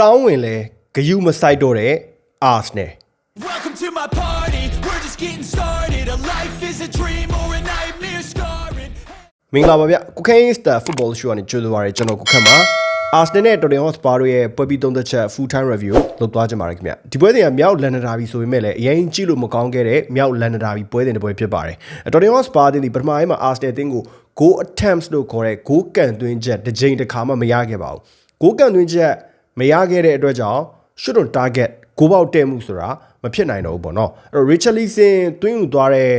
စောင်းဝင်လဲဂယုမဆိုင်တော့တဲ့ Arsenal Welcome to my party. We're just getting started. A life is a dream or a nightmare scarring. မင်္ဂလာပါဗျကုခိုင်းစတာဖုတ်ဘောရှူကနေကြိုဆိုပါရစေကျွန်တော်ကုခတ်ပါ Arsenal နဲ့ Tottenham Hotspur တို့ရဲ့ပွဲပြီးသုံးသက်ချက် full time review လုပ်သွားကြပါရခင်ဗျဒီပွဲစဉ်ကမြောက်လန်နာဒါဘီဆိုပေမဲ့လည်းအရင်ကြည့်လို့မကောင်းခဲ့တဲ့မြောက်လန်နာဒါဘီပွဲစဉ်တစ်ပွဲဖြစ်ပါတယ် Tottenham Hotspur တင်ဒီပထမပိုင်းမှာ Arsenal တင်းကို goal attempts လို့ခေါ်တဲ့ goal ကန်သွင်းချက်တစ်ကြိမ်တစ်ခါမှမရခဲ့ပါဘူး goal ကန်သွင်းချက် မရခဲ့တဲ့အတွက်ကြောင့် shot on target ကိုပေါက်တဲ့မှုဆိုတာမဖြစ်နိုင်တော့ဘူးပေါ့နော်အဲ့တော့ Richarlison တွင်းယူသွားတဲ့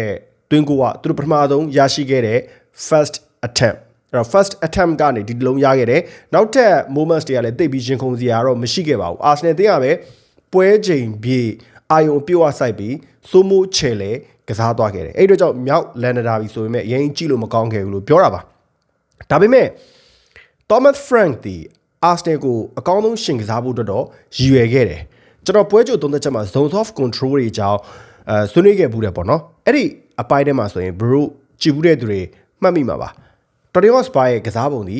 တွင်းကိုကသူတို့ပထမဆုံးရရှိခဲ့တဲ့ first attempt အဲ့တော့ first attempt ကနေဒီလုံးရခဲ့တယ်နောက်ထပ် moments တွေကလည်းတိတ်ပြီးရင်ခုန်စရာတော့မရှိခဲ့ပါဘူး Arsenal တင်းကပဲပွဲချိန်ပြေအာယုံပြေဝဆိုင်ပြီးစိုးမိုးချယ်လေကစားသွားခဲ့တယ်အဲ့ဒီတော့ကြောင့်မြောက်လန်နာဒါပြီဆိုပေမဲ့အရင်ကြည့်လို့မကောင်းခဲ့ဘူးလို့ပြောတာပါဒါပေမဲ့ Thomas Frank ဒီ Arsenal ကိုအကောင်းဆုံးရှင်ကစားဖို့အတွက်တော့ရည်ရွယ်ခဲ့တယ်ကျွန်တော်ပွဲကြိုသုံးသက်ချက်မှာ zones of control တွေအကြောင်းအဲဆွေးနွေးခဲ့ဘူးတယ်ပေါ့နော်အဲ့ဒီအပိုင်းထဲမှာဆိုရင် bro ကြည့်ဘူးတဲ့သူတွေမှတ်မိမှာပါ Torreon Spy ရဲ့ကစားပုံဒီ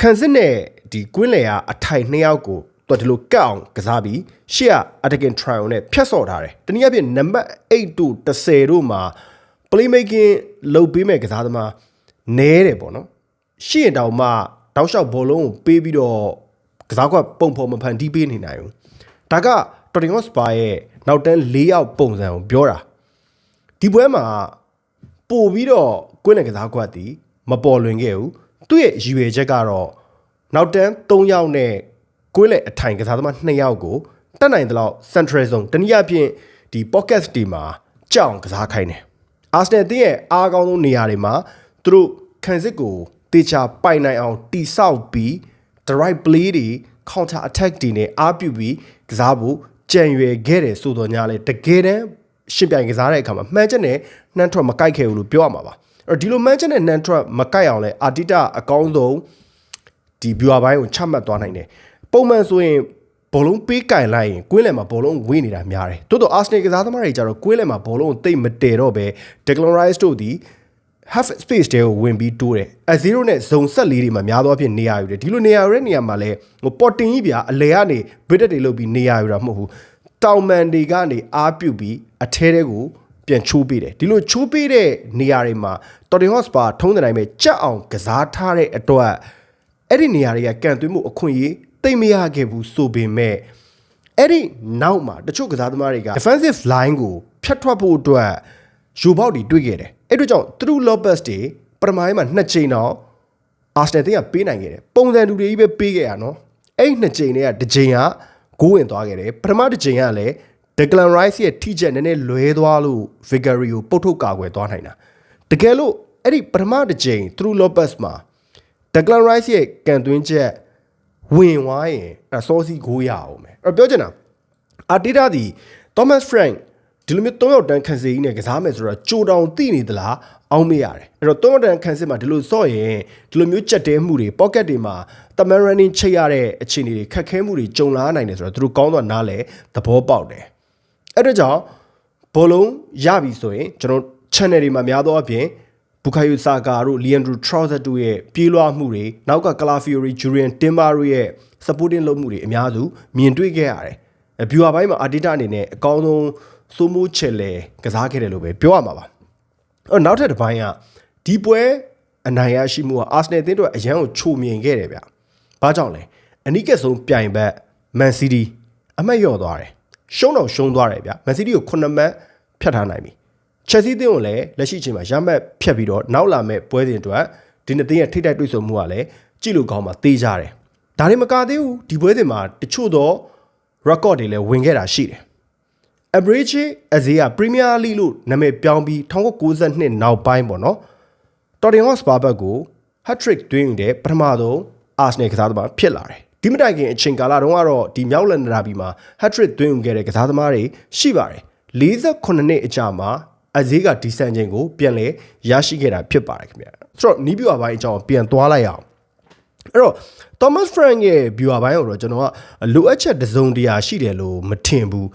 ခံစစ်နဲ့ဒီကွင်းလေယာအထိုင်နှစ်ယောက်ကိုတော်ဒီလိုကတ်အောင်ကစားပြီးရှေ့က attacking trial နဲ့ဖြတ်စော့ထားတယ်တနည်းအားဖြင့်နံပါတ်8တို့10တို့မှာ playmaking လုပ်ပေးမဲ့ကစားသမားနဲတယ်ပေါ့နော်ရှေ့တောင်မှ တောက်လျှောက်ဘောလုံးကိုပေးပြီးတော့ကစားကွက်ပုံဖော်မဖန်တီးပေးနေနိုင်ဘူးဒါက Torreon Spy ရဲ့နောက်တန်း၄ယောက်ပုံစံကိုပြောတာဒီပွဲမှာပို့ပြီးတော့ကွင်းလည်ကစားကွက်တီမပေါ်လွင်ခဲ့ဘူးသူ့ရဲ့ရည်ရွယ်ချက်ကတော့နောက်တန်း၃ယောက်နဲ့ကွင်းလည်အထိုင်ကစားသမား2ယောက်ကိုတက်နိုင်တဲ့လောက် central zone တနည်းအားဖြင့်ဒီ pocket တီမှာကြောက်အောင်ကစားခိုင်းတယ်အာဆနယ်တင်းရဲ့အားကောင်းဆုံးနေရာတွေမှာသူတို့ခံစစ်ကို တေချာပိုင်နိုင်အောင်တိဆောက်ပြီး the right play တွေ counter attack တွေနဲ့အားပြုပြီးကစားဖို့ကြံရွယ်ခဲ့တယ်ဆိုတော့ညာလဲတကယ်တမ်းရှင်ပြိုင်ကစားတဲ့အခါမှာမှန်ချက်နဲ့နှမ်းထွက်မကိုက်ခဲ့ဘူးလို့ပြောရမှာပါအဲ့တော့ဒီလိုမှန်ချက်နဲ့နှမ်းထွက်မကိုက်အောင်လဲအာတီတာအကောင်းဆုံးဒီ viewer ဘိုင်းကိုချမှတ်သွားနိုင်တယ်ပုံမှန်ဆိုရင်ဘောလုံးပေးကင်လိုက်ရင်ကွင်းလယ်မှာဘောလုံးဝေးနေတာများတယ်တိုးတော့ Arsenal ကစားသမားတွေကြတော့ကွင်းလယ်မှာဘောလုံးကိုတိတ်မတည်တော့ပဲ Declan Rice တို့ဒီ half space တဲကိုဝင်ပြီးတိုးတယ်အ0နဲ့ zone ဆက်လေးတွေမှာများသောအားဖြင့်နေရာယူတယ်ဒီလိုနေရာယူတဲ့နေရာမှာလဲဟိုပေါ်တင်ကြီးဗျာအလဲကနေဘစ်တက်တွေလုပ်ပြီးနေရာယူတာမဟုတ်ဘူးတောင်မန်တွေကနေအားပြုတ်ပြီးအထဲတဲကိုပြန်ချိုးပေးတယ်ဒီလိုချိုးပေးတဲ့နေရာတွေမှာ Tottenham Hotspur ထုံးတဲ့တိုင်းပဲကြက်အောင်ကစားထားတဲ့အတွက်အဲ့ဒီနေရာတွေကကန်သွင်းမှုအခွင့်အရေးသိမ့်မရခဲ့ဘူးဆိုပေမဲ့အဲ့ဒီနောက်မှာတချို့ကစားသမားတွေက defensive line ကိုဖြတ်ထွက်ဖို့အတွက်ယူပေါက်တွေတွေ့ခဲ့တယ် အဲ့တို့ကြောင့် True Lopez တွေပထမပိုင်းမှာနှစ်ချိန်တော့ Arsenal တင်းကပေးနိုင်ခဲ့တယ်ပုံစံတူတွေကြီးပဲပေးခဲ့ရနော်အဲ့နှစ်ချိန်တွေကတစ်ချိန်ကဂိုးဝင်သွားခဲ့တယ်ပထမတစ်ချိန်ကလည်း Declan Rice ရဲ့ထိချက်နည်းနည်းလွဲသွားလို့ Vicario ပုတ်ထုတ်ကာကွယ်သွားနိုင်တာတကယ်လို့အဲ့ဒီပထမတစ်ချိန် True Lopez မှာ Declan Rice ရဲ့ကန်သွင်းချက်ဝင်သွားရင်အစောစီဂိုးရအောင်မယ်အဲ့တော့ပြောချင်တာအာတီတာဒီ Thomas Frank ဒီလိုမျိုး၃ယောက်တန်းခန်းစီကြီးနဲ့ကစားမယ်ဆိုတော့ကြိုတောင်သိနေသလားအောင်းမေးရတယ်အဲ့တော့၃ယောက်တန်းခန်းစစ်မှာဒီလိုစော့ရင်ဒီလိုမျိုးကြက်တဲမှုတွေ pocket တွေမှာတမန် running ချိတ်ရတဲ့အခြေအနေတွေခက်ခဲမှုတွေကြုံလာနိုင်တယ်ဆိုတော့သူတို့ကောင်းတော့နားလဲသဘောပေါက်တယ်အဲ့တော့ကြောင့်ဘောလုံးရပြီဆိုရင်ကျွန်တော် channel တွေမှာများသောအားဖြင့်ဘူကာယိုဆာကာတို့လီယန်ဒရူထရော့ဇက်တို့ရဲ့ပြေးလွှားမှုတွေနောက်ကကလာဖီယိုရီဂျူရီယန်တင်ဘာတို့ရဲ့ supporting လုပ်မှုတွေအများစုမြင်တွေ့ခဲ့ရတယ်။ဘျူဟာပိုင်းမှာအာတီတာအနေနဲ့အကောင်းဆုံး စိုးမိုးချယ်လေကစားခဲ့တယ်လို့ပဲပြောရမှာပါ။အော်နောက်ထပ်တစ်ပိုင်းကဒီပွဲအနိုင်ရရှိမှုကအာဆနယ်အသင်းတို့အရန်ကိုချိုမြင်ခဲ့တယ်ဗျ။ဘာကြောင့်လဲ။အနိကဆုံးပြိုင်ဘက်မန်စီးတီးအမှတ်လျော့သွားတယ်။ရှုံးတော့ရှုံးသွားတယ်ဗျ။မန်စီးတီးကို9မှတ်ဖြတ်ထားနိုင်ပြီ။ချက်စီးသင်းကိုလည်းလက်ရှိအချိန်မှာရမှတ်ဖြတ်ပြီးတော့နောက်လာမဲ့ပွဲစဉ်အတွက်ဒီနှစ်သင်းရဲ့ထိတိုက်တွေ့ဆုံမှုကလည်းကြည့်လို့ကောင်းမှသေးကြတယ်။ဒါတွေမကသေးဘူးဒီပွဲစဉ်မှာတချို့တော့ record တွေလည်းဝင်ခဲ့တာရှိတယ်။ average အဇေးက Premier League လို့နာမည်ပြောင်းပြီး1992နောက်ပိုင်းပေါ့နော်။ Tottenham Hotspur ဘက်ကို hat-trick သွင်းယူတဲ့ပထမဆုံး Arsenal ကစားသမားဖြစ်လာတယ်။ဒီမတိုင်ခင်အချိန်ကာလတုန်းကတော့ဒီမြောက်လန်ဒရာဘီမှာ hat-trick သွင်းယူခဲ့တဲ့ကစားသမားတွေရှိပါတယ်။48နှစ်အကြာမှာအဇေးကဒီစံချိန်ကိုပြန်လဲရရှိခဲ့တာဖြစ်ပါတယ်ခင်ဗျာ။ဆိုတော့နီးပြအပိုင်းအကြောင်းပြန်သွားလိုက်အောင်။အဲ့တော့ Thomas Frank ရဲ့ viewer ဘိုင်းကိုတော့ကျွန်တော်ကလိုအပ်ချက်တစ်စုံတရာရှိတယ်လို့မထင်ဘူး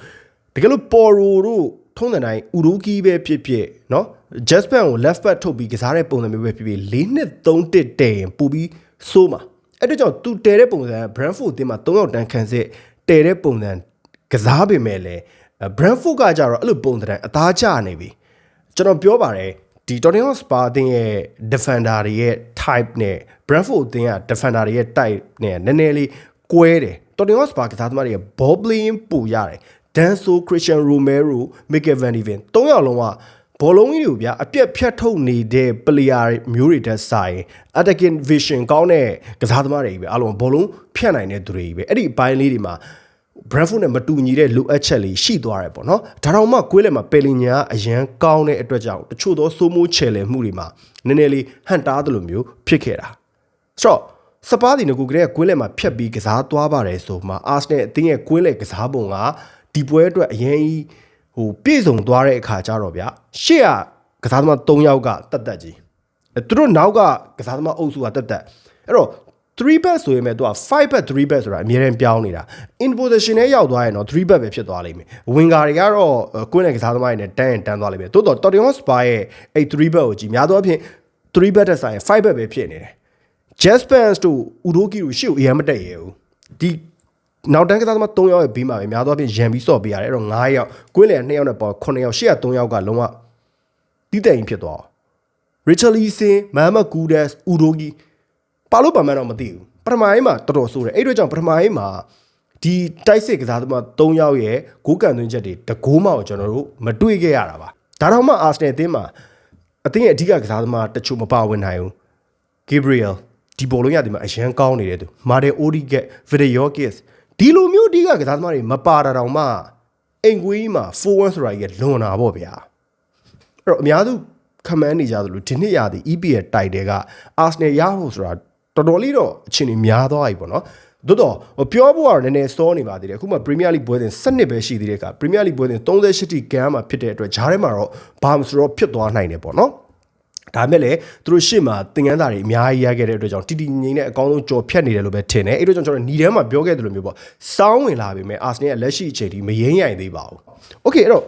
တကယ်လို့ Poro တို့ထုံးတဲ့တိုင်း Uruki ပဲဖြစ်ဖြစ်เนาะ Jasper ကို left back ထုတ်ပြီးကစားတဲ့ပုံစံမျိုးပဲဖြစ်ဖြစ်၄နှစ်3တစ်တည်ရင်ပူပြီးစိုးမှာ အဲ့ဒါကြောင့်သူတဲတဲ့ပုံစံက Brentford အသင်းမှာ၃ယောက်တန်းခံစစ်တဲတဲ့ပုံစံကစားပေမဲ့လည်း Brentford ကကြတော့အဲ့လိုပုံစံအသားကျနေပြီကျွန်တော်ပြောပါတယ်ဒီ Tottenham Hotspur အသင်းရဲ့ defender တွေရဲ့ type နဲ့ Brentford အသင်းက defender တွေရဲ့ type နဲ့နည်းနည်းလေးကွဲတယ် Tottenham Hotspur ကစားသမားတွေရဲ့ ball playing ပိုရတယ် Danso Christian Romero Mikel van de Ven ၃ယောက်လုံးကဘောလုံးကြီးတွေကိုဗျာအပြက်ဖြတ်ထုတ်နေတဲ့ player မျိုးတွေတက်ဆိုင် attacking vision ကောင်းတဲ့ကစားသမားတွေကြီးပဲအားလုံးဘောလုံးဖြတ်နိုင်တဲ့သူတွေကြီးပဲအဲ့ဒီအပိုင်းလေးတွေမှာ Brentford နဲ့မတူညီတဲ့လိုအပ်ချက်လေးရှိသွားတယ်ပေါ့နော်ဒါတော့မှကွေးလက်မှာပယ်လင်ညာအရန်ကောင်းတဲ့အတွက်ကြောင့်တချို့သောစိုးမိုးချယ်လည်မှုတွေမှာနည်းနည်းလေးဟန်တားသလိုမျိုးဖြစ်ခဲ့တာဆိုတော့စပါးဒီငကူကလေးကကွေးလက်မှာဖြတ်ပြီးကစားသွားပါတယ်ဆိုမှအာဆနယ်အသင်းရဲ့ကွေးလက်ကစားပုံက ဒီပွဲအတွက်အရင်ကြီးဟိုပြည့်စုံသွားတဲ့အခါကျတော့ဗျရှေ့ကကစားသမား၃ယောက်ကတက်တက်ကြီးအဲသူတို့နောက်ကကစားသမားအုပ်စုကတက်တက်အဲ့တော့3 back ဆိုရင်မဲ့သူက5 back 3 back ဆိုတာအများရင်ပြောင်းနေတာ in position နဲ့ရောက်သွားရင်တော့3 back ပဲဖြစ်သွားလိမ့်မယ်ဝင်ကာတွေကတော့ကွင်းနဲ့ကစားသမားတွေနဲ့တန်းရင်တန်းသွားလိမ့်မယ်တိုးတော့ Tottenham Hotspur ရဲ့အဲ့3 back ကိုကြည့်များသောအားဖြင့်3 back တက်ဆိုင်5 back ပဲဖြစ်နေတယ် Jaspers တို့ Udoki တို့ရှေ့ကိုအရင်မတက်ရဘူးဒီ နောက်တန်းကစားသမား3ယောက်ရဲ့ဘေးမှာပဲများသောအားဖြင့်ရန်ပြီးစော့ပေးရတယ်အဲ့တော့9ယောက်ကွင်းလေ2ယောက်နဲ့ပေါ့9ယောက်ရှေ့က3ယောက်ကလုံးဝတီးတဲ့ရင်ဖြစ်သွားအောင် Richarlison, Mohamed Kudus, Udogi ပါလို့ပါမှန်းတော့မသိဘူးပထမပိုင်းမှာတော်တော်ဆိုးတယ်အဲ့တို့ကြောင့်ပထမပိုင်းမှာဒီတိုက်စစ်ကစားသမား3ယောက်ရဲ့ဂိုးကန်သွင်းချက်တွေတကိုးမှကိုကျွန်တော်တို့မတွေ့ခဲ့ရတာပါဒါတော့မှအာဆနယ်အသင်းမှာအသင်းရဲ့အဓိကကစားသမားတချို့မပါဝင်နိုင်ဘူး Gabriel ဒီဘောလုံးရဒီမှာအရန်ကောင်းနေတယ်သူ Martin Odegaard Vidiokis ဒီ လိုမျိုးအဓိကကစားသမားတွေမပါတာတောင်မှအိမ်ကွေးမှာ4-1ဆိုတာကြီးကလွန်တာပေါ့ဗျာအဲ့တော့အများစုခမန်းနေကြသလိုဒီနှစ်ရာသီ EPL တိုက်တဲ့က Arsenal ရဖို့ဆိုတာတော်တော်လေးတော့အချိန်ကြီးများသွားပြီပေါ့နော်သို့တော့ဟိုပြောဖို့ကတော့နည်းနည်းစောနေပါသေးတယ်အခုမှ Premier League ပွဲစဉ်7ပဲရှိသေးတဲ့အခါ Premier League ပွဲစဉ်38တိကန်မှာဖြစ်တဲ့အတွက်ဂျားထဲမှာတော့ဘာမှမဆိုတော့ဖြစ်သွားနိုင်တယ်ပေါ့နော် ဒါမဲ့လည်းသူတို့ရှေ့မှာသင်ခန်းစာတွေအများကြီးရခဲ့တဲ့အတွက်ကြောင့်တီတီငိမ့်နဲ့အကောင်းဆုံးကြော်ဖြတ်နေတယ်လို့ပဲထင်တယ်အဲ့တို့ကြောင့်ကျွန်တော်ညီထဲမှာပြောခဲ့တယ်လို့မျိုးပေါ့စောင်းဝင်လာပြီမဲ့အာဆနယ်ရဲ့လက်ရှိအချိန်ဒီမရင်းရိုင်သေးပါဘူးโอเคအဲ့တော့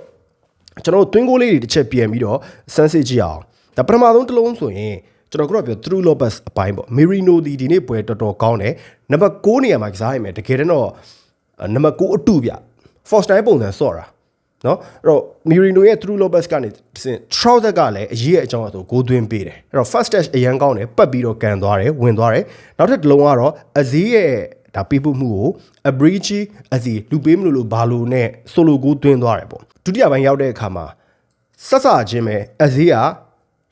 ကျွန်တော်တို့တွင်းကိုလေးတွေတစ်ချက်ပြန်ပြီးတော့စမ်းစစ်ကြည့်အောင်ဒါပထမဆုံးတစ်လုံးဆိုရင်ကျွန်တော်ကတော့ပြော True Lopez အပိုင်းပေါ့ Merino ဒီဒီနေ့ပွဲတော်တော်ကောင်းတယ်နံပါတ်6နေရာမှာကစားရမယ်တကယ်တော့နံပါတ်6အတူဗျ Force တိုင်းပုံစံဆော့တာ နော်အဲ့တော့ Merino ရဲ့ True Lopez ကနေစင် Trouser ကလည်းအရေးအကြောင်းအဆိုဂိုးသွင်းပေးတယ်အဲ့တော့ first touch အရန်ကောင်းတယ်ပတ်ပြီးတော့ကန်သွားတယ်ဝင်သွားတယ်နောက်ထပ်တစ်လုံးကတော့အဇီးရဲ့ဒါပေးဖို့မှုကို Abrici အဇီလူပေးမလို့လို့ဘာလို့နဲ့ solo ဂိုးသွင်းသွားတယ်ပေါ့ဒုတိယပိုင်းရောက်တဲ့အခါမှာဆက်စချင်းပဲအဇီးက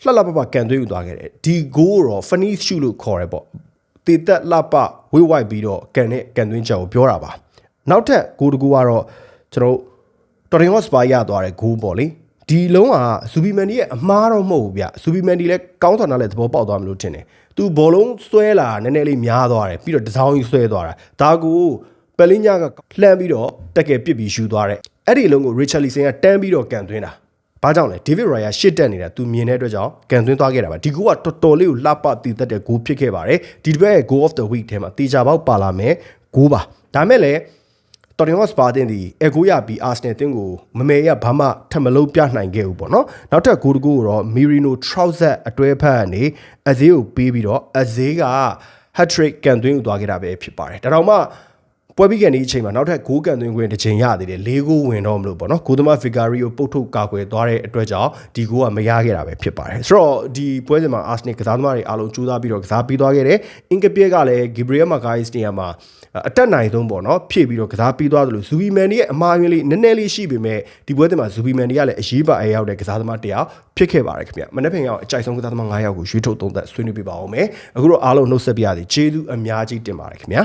လှလှပပကန်သွင်းယူသွားခဲ့တယ်ဒီဂိုးတော့ finish shoot လို့ခေါ်တယ်ပေါ့တေသက်လှပဝိဝိုက်ပြီးတော့ကန်တဲ့ကန်သွင်းချက်ကိုပြောတာပါနောက်ထပ်ဂိုးတကူကတော့ကျွန်တော် တော်ရင်ဟော့စပါရသွားတဲ့ဂိုးပေါ့လေဒီလုံးကဇူဘီမန်ဒီရဲ့အမားတော့မဟုတ်ဘူးဗျဇူဘီမန်ဒီလည်းကောင်းဆောင်တာလည်းသဘောပေါက်သွားမလို့ထင်တယ်သူဘောလုံးဆွဲလာနည်းနည်းလေးများသွားတယ်ပြီးတော့တစောင်းကြီးဆွဲသွားတာဒါကိုပလင်းညာကလှမ်းပြီးတော့တက်ကယ်ပစ်ပြီးယူသွားတယ်အဲ့ဒီလုံးကို Richarlison ကတန်းပြီးတော့ကန်သွင်းတာဘာကြောင့်လဲ David Raya ရှစ်တက်နေတာသူမြင်တဲ့အတွက်ကြောင့်ကန်သွင်းသွားခဲ့တာပါဒီကူကတော်တော်လေးကိုလှပတည်သက်တဲ့ဂိုးဖြစ်ခဲ့ပါတယ်ဒီတစ်ပတ်ရဲ့ goal of the week ထဲမှာတေချာပေါက်ပါလာမယ်ဂိုးပါဒါမဲ့လည်း တော်တင်ဟော့စပါတင်ဒီအကူရပြီး Arsenal တင်းကိုမမေရဘာမှထပ်မလုံးပြနိုင်ခဲ့ဘူးပေါ့နော်နောက်ထပ်ဂိုးတကူကိုတော့ Merino Trouser အတွဲဖက်ကနေအဇေးကိုပေးပြီးတော့အဇေးက hat trick ကန်သွင်းယူသွားခဲ့တာပဲဖြစ်ပါတယ်ဒါတော့မှ ပွဲပြီးကန်ဒီအချိန်မှာနောက်ထပ်ဂိုးကန်သွင်းခွင့်တစ်ချိန်ရသေးတယ်၄ဂိုးဝင်တော့မလို့ပေါ့နော်ဂိုးသမား Vicario ကိုပုတ်ထုတ်ကာကွယ်သွားတဲ့အတွက်ကြောင့်ဒီဂိုးကမရခဲ့တာပဲဖြစ်ပါတယ်ဆိုတော့ဒီပွဲစဉ်မှာ Arsenal ကစားသမားတွေအားလုံးကြိုးစားပြီးတော့ကစားပြီးသွားခဲ့တယ်အင်ကပီကလည်း Gabriel Magalhaes နေရာမှာအတက်နိုင်ဆုံးပေါ့နော်ဖြည့်ပြီးတော့ကစားပြီးသွားတယ်လို့ဇူဘီမန်ဒီရဲ့အမှားယွင်းလေးနည်းနည်းလေးရှိပေမဲ့ဒီပွဲစဉ်မှာဇူဘီမန်ဒီကလည်းအရေးပါအရောက်တဲ့ကစားသမားတယောက်ဖြစ်ခဲ့ပါတယ်ခင်ဗျမနေ့ဖင်ရောက်အကြိုက်ဆုံးကစားသမား9ယောက်ကိုရွေးထုတ်သုံးသက်ဆွေးနွေးပြပါအောင်မယ်အခုတော့အားလုံးနှုတ်ဆက်ပြရသည်ကျေးဇူးအများကြီးတင်ပါတယ်ခင်ဗျာ